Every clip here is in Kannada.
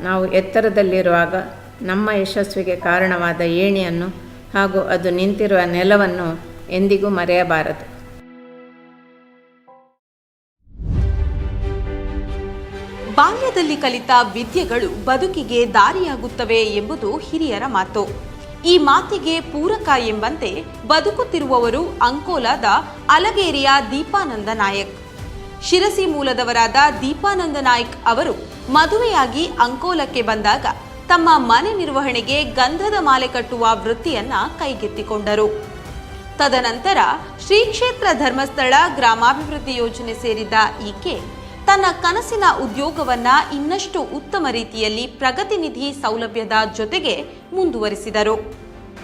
ನಾವು ಎತ್ತರದಲ್ಲಿರುವಾಗ ನಮ್ಮ ಯಶಸ್ವಿಗೆ ಕಾರಣವಾದ ಏಣಿಯನ್ನು ಹಾಗೂ ಅದು ನಿಂತಿರುವ ನೆಲವನ್ನು ಎಂದಿಗೂ ಮರೆಯಬಾರದು. ಬಾಲ್ಯದಲ್ಲಿ ಕಲಿತ ವಿದ್ಯೆಗಳು ಬದುಕಿಗೆ ದಾರಿಯಾಗುತ್ತವೆ ಎಂಬುದು ಹಿರಿಯರ ಮಾತು. ಈ ಮಾತಿಗೆ ಪೂರಕ ಎಂಬಂತೆ ಬದುಕುತ್ತಿರುವವರು ಅಂಕೋಲಾದ ಅಲಗೇರಿಯ ದೀಪಾನಂದ ನಾಯಕ್. ಶಿರಸಿ ಮೂಲದವರಾದ ದೀಪಾನಂದ ನಾಯ್ಕ್ ಅವರು ಮದುವೆಯಾಗಿ ಅಂಕೋಲಕ್ಕೆ ಬಂದಾಗ ತಮ್ಮ ಮನೆ ನಿರ್ವಹಣೆಗೆ ಗಂಧದ ಮಾಲೆ ಕಟ್ಟುವ ವೃತ್ತಿಯನ್ನ ಕೈಗೆತ್ತಿಕೊಂಡರು. ತದನಂತರ ಶ್ರೀ ಕ್ಷೇತ್ರ ಧರ್ಮಸ್ಥಳ ಗ್ರಾಮಾಭಿವೃದ್ಧಿ ಯೋಜನೆ ಸೇರಿದ ಈಕೆ ತನ್ನ ಕನಸಿನ ಉದ್ಯೋಗವನ್ನ ಇನ್ನಷ್ಟು ಉತ್ತಮ ರೀತಿಯಲ್ಲಿ ಪ್ರಗತಿ ನಿಧಿ ಸೌಲಭ್ಯದ ಜೊತೆಗೆ ಮುಂದುವರಿಸಿದರು.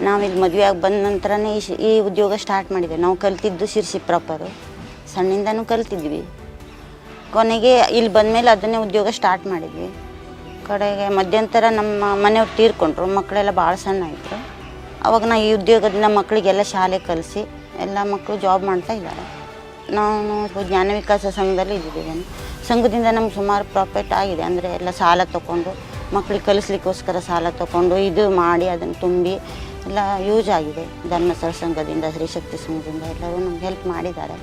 ನಾವಿಲ್ಲಿ ಮದುವೆಯಾಗಿ ಬಂದ ನಂತರನೇ ಈ ಉದ್ಯೋಗ ಸ್ಟಾರ್ಟ್ ಮಾಡಿದೆ ನಾವು ಕಲಿತಿದ್ದು ಶಿರ್ಸಿ ಪ್ರಾಪರು ಸಣ್ಣಿಂದನೂ ಕಲ್ತಿದ್ವಿ. ಕೊನೆಗೆ ಇಲ್ಲಿ ಬಂದಮೇಲೆ ಅದನ್ನೇ ಉದ್ಯೋಗ ಸ್ಟಾರ್ಟ್ ಮಾಡಿದ್ವಿ. ಕಡೆಗೆ ಮಧ್ಯಂತರ ನಮ್ಮ ಮನೆಯವ್ರು ತೀರ್ಕೊಂಡ್ರು, ಮಕ್ಕಳೆಲ್ಲ ಭಾಳ ಸಣ್ಣ ಇದ್ದರು ಅವಾಗ ನಾ ಈ ಉದ್ಯೋಗದಿಂದ ಮಕ್ಕಳಿಗೆಲ್ಲ ಶಾಲೆ ಕಲಿಸಿ ಎಲ್ಲ ಮಕ್ಕಳು ಜಾಬ್ ಮಾಡ್ತಾ ಇದ್ದಾರೆ. ನಾವು ಜ್ಞಾನ ವಿಕಾಸ ಸಂಘದಲ್ಲಿ ಇದ್ದೀವಿ ಸಂಘದಿಂದ ನಮ್ಗೆ ಸುಮಾರು ಪ್ರಾಫಿಟ್ ಆಗಿದೆ. ಅಂದರೆ ಎಲ್ಲ ಸಾಲ ತಗೊಂಡು ಮಕ್ಕಳಿಗೆ ಕಲಿಸ್ಲಿಕ್ಕೋಸ್ಕರ ಸಾಲ ತಗೊಂಡು ಇದು ಮಾಡಿ ಅದನ್ನು ತುಂಬಿ ಎಲ್ಲ ಯೂಸ್ ಆಗಿದೆ. ಧರ್ಮಸ್ಥಳ ಸಂಘದಿಂದ ಶ್ರೀಶಕ್ತಿ ಸಂಘದಿಂದ ಎಲ್ಲರೂ ನಮ್ಗೆ ಹೆಲ್ಪ್ ಮಾಡಿದ್ದಾರೆ.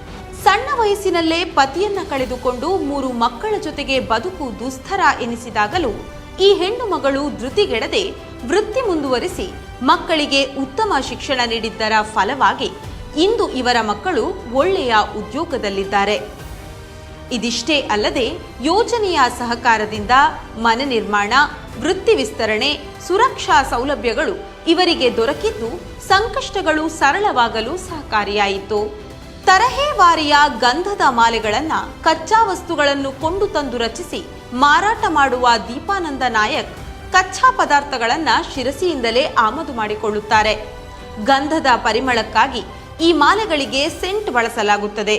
ಸಣ್ಣ ವಯಸ್ಸಿನಲ್ಲೇ ಪತಿಯನ್ನ ಕಳೆದುಕೊಂಡು ಮೂರು ಮಕ್ಕಳ ಜೊತೆಗೆ ಬದುಕು ದುಸ್ತರ ಎನಿಸಿದಾಗಲೂ ಈ ಹೆಣ್ಣು ಮಗಳು ಧೃತಿಗೆಡದೆ ವೃತ್ತಿ ಮುಂದುವರಿಸಿ ಮಕ್ಕಳಿಗೆ ಉತ್ತಮ ಶಿಕ್ಷಣ ನೀಡಿದ್ದರ ಫಲವಾಗಿ ಇಂದು ಇವರ ಮಕ್ಕಳು ಒಳ್ಳೆಯ ಉದ್ಯೋಗದಲ್ಲಿದ್ದಾರೆ. ಇದಿಷ್ಟೇ ಅಲ್ಲದೆ ಯೋಜನೆಯ ಸಹಕಾರದಿಂದ ಮನೆ ನಿರ್ಮಾಣ, ವೃತ್ತಿ ವಿಸ್ತರಣೆ, ಸುರಕ್ಷಾ ಸೌಲಭ್ಯಗಳು ಇವರಿಗೆ ದೊರಕಿದ್ದು ಸಂಕಷ್ಟಗಳು ಸರಳವಾಗಲು ಸಹಕಾರಿಯಾಯಿತು. ತರಹೇವಾರಿಯ ಗಂಧದ ಮಾಲೆಗಳನ್ನ ಕಚ್ಚಾ ವಸ್ತುಗಳನ್ನು ಕೊಂಡು ತಂದು ರಚಿಸಿ ಮಾರಾಟ ಮಾಡುವ ದೀಪಾನಂದ ನಾಯಕ್ ಕಚ್ಚಾ ಪದಾರ್ಥಗಳನ್ನ ಶಿರಸಿಯಿಂದಲೇ ಆಮದು ಮಾಡಿಕೊಳ್ಳುತ್ತಾರೆ. ಗಂಧದ ಪರಿಮಳಕ್ಕಾಗಿ ಈ ಮಾಲೆಗಳಿಗೆ ಸೆಂಟ್ ಬಳಸಲಾಗುತ್ತದೆ.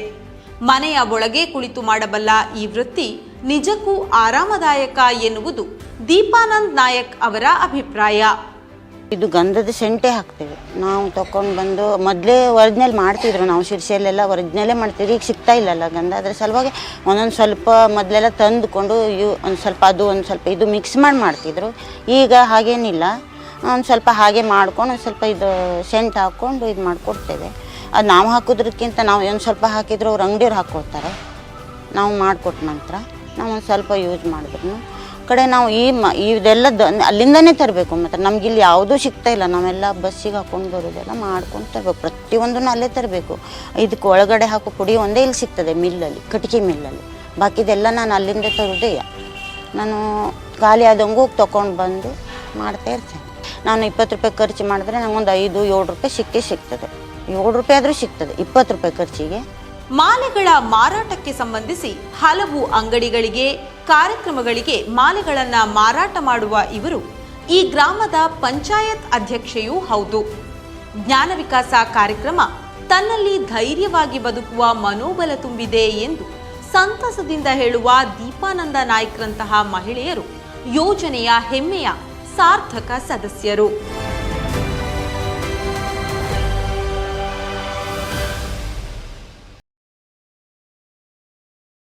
ಮನೆಯ ಒಳಗೆ ಕುಳಿತು ಮಾಡಬಲ್ಲ ಈ ವೃತ್ತಿ ನಿಜಕ್ಕೂ ಆರಾಮದಾಯಕ ಎನ್ನುವುದು ದೀಪಾನಂದ್ ನಾಯಕ್ ಅವರ ಅಭಿಪ್ರಾಯ. ಇದು ಗಂಧದ ಸೆಂಟೆ ಹಾಕ್ತೇವೆ. ನಾವು ತಗೊಂಡು ಬಂದು ಮೊದಲೇ ಒರಿಜಿನಲ್ ಮಾಡ್ತಿದ್ರು ನಾವು ಶಿರ್ಸಿಯಲ್ಲೆಲ್ಲ ಒರಿಜಿನಲ್ಲೇ ಮಾಡ್ತಿದ್ವಿ ಈಗ ಸಿಗ್ತಾ ಇಲ್ಲಲ್ಲ ಗಂಧ. ಅದ್ರ ಸಲುವಾಗಿ ಒಂದೊಂದು ಸ್ವಲ್ಪ ಮೊದಲೆಲ್ಲ ತಂದುಕೊಂಡು ಇವು ಒಂದು ಸ್ವಲ್ಪ ಅದು, ಒಂದು ಸ್ವಲ್ಪ ಇದು ಮಿಕ್ಸ್ ಮಾಡಿ ಮಾಡ್ತಿದ್ರು. ಈಗ ಹಾಗೇನಿಲ್ಲ. ಒಂದು ಸ್ವಲ್ಪ ಹಾಗೆ ಮಾಡ್ಕೊಂಡು ಒಂದು ಸ್ವಲ್ಪ ಇದು ಸೆಂಟ್ ಹಾಕ್ಕೊಂಡು ಇದು ಮಾಡಿಕೊಡ್ತೇವೆ. ಅದು ನಾವು ಹಾಕೋದ್ರಕ್ಕಿಂತ ನಾವು ಒಂದು ಸ್ವಲ್ಪ ಹಾಕಿದ್ರು ಅವ್ರು ಅಂಗಡಿಯವ್ರು ಹಾಕ್ಕೊಡ್ತಾರೆ ನಾವು ಮಾಡಿಕೊಟ್ಟ ನಂತರ ನಾವು ಒಂದು ಸ್ವಲ್ಪ ಯೂಸ್ ಮಾಡಿದ್ರು. ಕಡೆ ನಾವು ಈ ಮ ಇದೆಲ್ಲ ದ, ಅಲ್ಲಿಂದನೇ ತರಬೇಕು ಮತ್ತು ನಮ್ಗೆ ಇಲ್ಲಿ ಯಾವುದೂ ಸಿಗ್ತಾ ಇಲ್ಲ. ನಾವೆಲ್ಲ ಬಸ್ಸಿಗೆ ಹಾಕೊಂಡು ಬರೋದೆಲ್ಲ ಮಾಡ್ಕೊಂಡು ತರಬೇಕು. ಪ್ರತಿಯೊಂದನ್ನು ಅಲ್ಲೇ ತರಬೇಕು. ಇದಕ್ಕೆ ಒಳಗಡೆ ಹಾಕೋ ಪುಡಿ ಒಂದೇ ಇಲ್ಲಿ ಸಿಗ್ತದೆ ಮಿಲ್ಲಲ್ಲಿ, ಕಟ್ಟಿಗೆ ಮಿಲ್ಲಲ್ಲಿ. ಬಾಕಿದೆಲ್ಲ ನಾನು ಅಲ್ಲಿಂದ ತರೋದೇ ನಾನು ಖಾಲಿ ಆದಂಗೂ ತೊಗೊಂಡು ಬಂದು ಮಾಡ್ತಾ ಇರ್ತೇನೆ. ನಾನು ಇಪ್ಪತ್ತು ರೂಪಾಯಿ ಖರ್ಚು ಮಾಡಿದ್ರೆ ನಂಗೊಂದು ಐದು, ಏಳು ರೂಪಾಯಿ ಸಿಕ್ಕೇ ಸಿಗ್ತದೆ. ಏಳು ರೂಪಾಯಿ ಆದರೂ ಸಿಗ್ತದೆ, ಇಪ್ಪತ್ತು ರೂಪಾಯಿ ಖರ್ಚಿಗೆ. ಮಾಲೆಗಳ ಮಾರಾಟಕ್ಕೆ ಸಂಬಂಧಿಸಿ ಹಲವು ಅಂಗಡಿಗಳಿಗೆ ಕಾರ್ಯಕ್ರಮಗಳಿಗೆ ಮಾಲೆಗಳನ್ನು ಮಾರಾಟ ಮಾಡುವ ಇವರು. ಈ ಗ್ರಾಮದ ಪಂಚಾಯತ್ ಅಧ್ಯಕ್ಷೆಯೂ ಹೌದು. ಜ್ಞಾನ ವಿಕಾಸ ಕಾರ್ಯಕ್ರಮ ತನ್ನಲ್ಲಿ ಧೈರ್ಯವಾಗಿ ಬದುಕುವ ಮನೋಬಲ ತುಂಬಿದೆ ಎಂದು ಸಂತಸದಿಂದ ಹೇಳುವ ದೀಪಾನಂದ ನಾಯ್ಕ್ರಂತಹ ಮಹಿಳೆಯರು ಯೋಜನೆಯ ಹೆಮ್ಮೆಯ ಸಾರ್ಥಕ ಸದಸ್ಯರು.